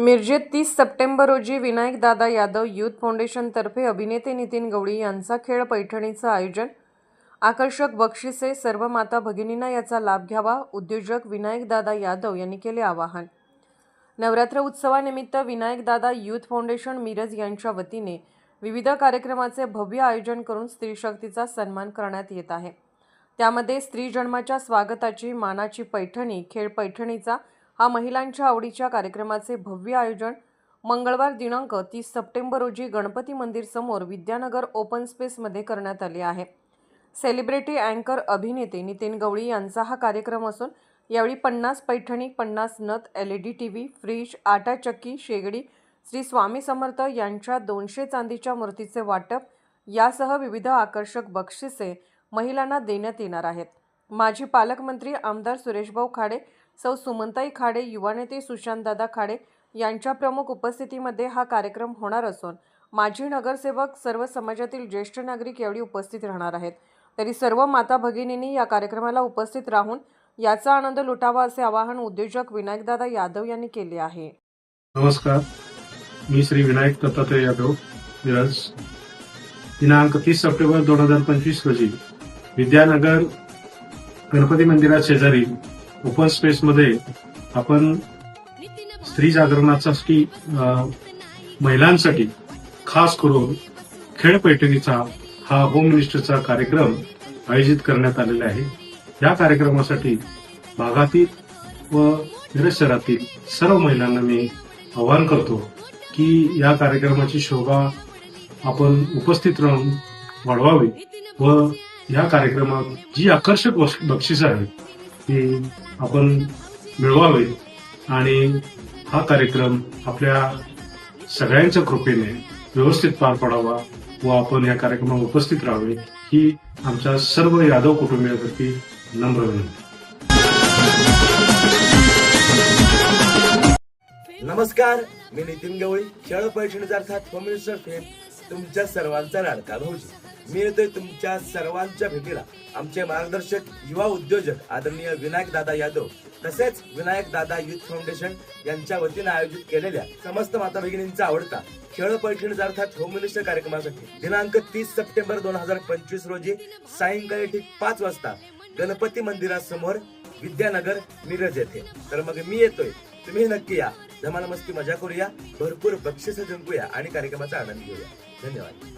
मिरजेत तीस सप्टेंबर रोजी विनायकदादा यादव यूथ फाउंडेशनतर्फे अभिनेते नितीन गवळी यांचा खेळ पैठणीचं आयोजन. आकर्षक बक्षिसे सर्व माता भगिनींना याचा लाभ घ्यावा उद्योजक विनायकदादा यादव यांनी केले आवाहन. नवरात्र उत्सवानिमित्त विनायकदादा यूथ फाउंडेशन मिरज यांच्या वतीने विविध कार्यक्रमाचे भव्य आयोजन करून स्त्रीशक्तीचा सन्मान करण्यात येत आहे. त्यामध्ये स्त्री जन्माच्या स्वागताची मानाची पैठणी खेळ पैठणीचा हा महिलांच्या आवडीच्या कार्यक्रमाचे भव्य आयोजन. मंगळवार दिनांक तीस सप्टेंबर रोजी गणपती मंदिर समोर विद्यानगर ओपन स्पेसमध्ये करण्यात आले आहे. सेलिब्रिटी अँकर अभिनेते नितीन गवळी यांचा हा कार्यक्रम असून यावेळी पन्नास पैठणी पन्नास नथ L E D T V fridge आटा चक्की शेगडी श्री स्वामी समर्थ यांच्या दोनशे चांदीच्या मूर्तीचे वाटप. यासह विविध आकर्षक बक्षिसे महिलांना देण्यात येणार आहेत. माजी पालकमंत्री आमदार सुरेशभाऊ खाडे सौ सुमनताई खाडे युवा नेते सुशांतदादा खाडे यांच्या प्रमुख उपस्थितीमध्ये हा कार्यक्रम होणार असून माजी नगरसेवक सर्व समाजातील ज्येष्ठ नागरिक यावेळी उपस्थित राहणार आहेत. तरी सर्व माता भगिनींनी या कार्यक्रमाला उपस्थित राहून याचा आनंद लुटावा असे आवाहन उद्योजक विनायकदादा यादव यांनी केले आहे. नमस्कार. मी श्री विनायक दत्तात्रय यादव. मिरज दिनांक तीस सप्टेंबर दोन हजार पंचवीस रोजी विद्यानगर गणपती मंदिरात शेजारी ओपन स्पेसमध्ये आपण स्त्री जागरणासाठी महिलांसाठी खास करून खेळ पैठणीचा हा होम मिनिस्टरचा कार्यक्रम आयोजित करण्यात आलेला आहे. या कार्यक्रमासाठी भागातील व मिरज शहरातील सर्व महिलांना मी आवाहन करतो की या कार्यक्रमाची शोभा आपण उपस्थित राहून वाढवावी व या कार्यक्रमात जी आकर्षक बक्ष- आहेत ती आपण मिळवावे आणि हा कार्यक्रम आपल्या सगळ्यांच्या कृपेने व्यवस्थित पार पडावा व आपण या कार्यक्रमात उपस्थित राहावे ही आमच्या सर्व यादव कुटुंबियांप्रती नम्र विनंती. नमस्कार मी नितीन गवळी खेळ पैठणीचा अर्थात फेम तुमच्या सर्वांचा लाडका भाऊजी. मी येतोय तुमच्या सर्वांच्या भेटीला. आमचे मार्गदर्शक युवा उद्योजक आदरणीय विनायक दादा यादव तसेच विनायक दादा युथ फाउंडेशन यांच्या वतीने आयोजित केलेल्या समस्त माता भगिनींचा आवडता खेळ पैठणीचा अर्थात होम मिनिस्टर कार्यक्रमासाठी दिनांक तीस सप्टेंबर दोन हजार पंचवीस रोजी सायंकाळी ठीक पाच वाजता गणपती मंदिरासमोर विद्यानगर मिरज येथे. तर मग मी येतोय. तुम्ही नक्की या. धमाल मस्ती मजा करूया. भरपूर बक्षिस जिंकूया आणि कार्यक्रमाचा आनंद घेऊया. धन्यवाद.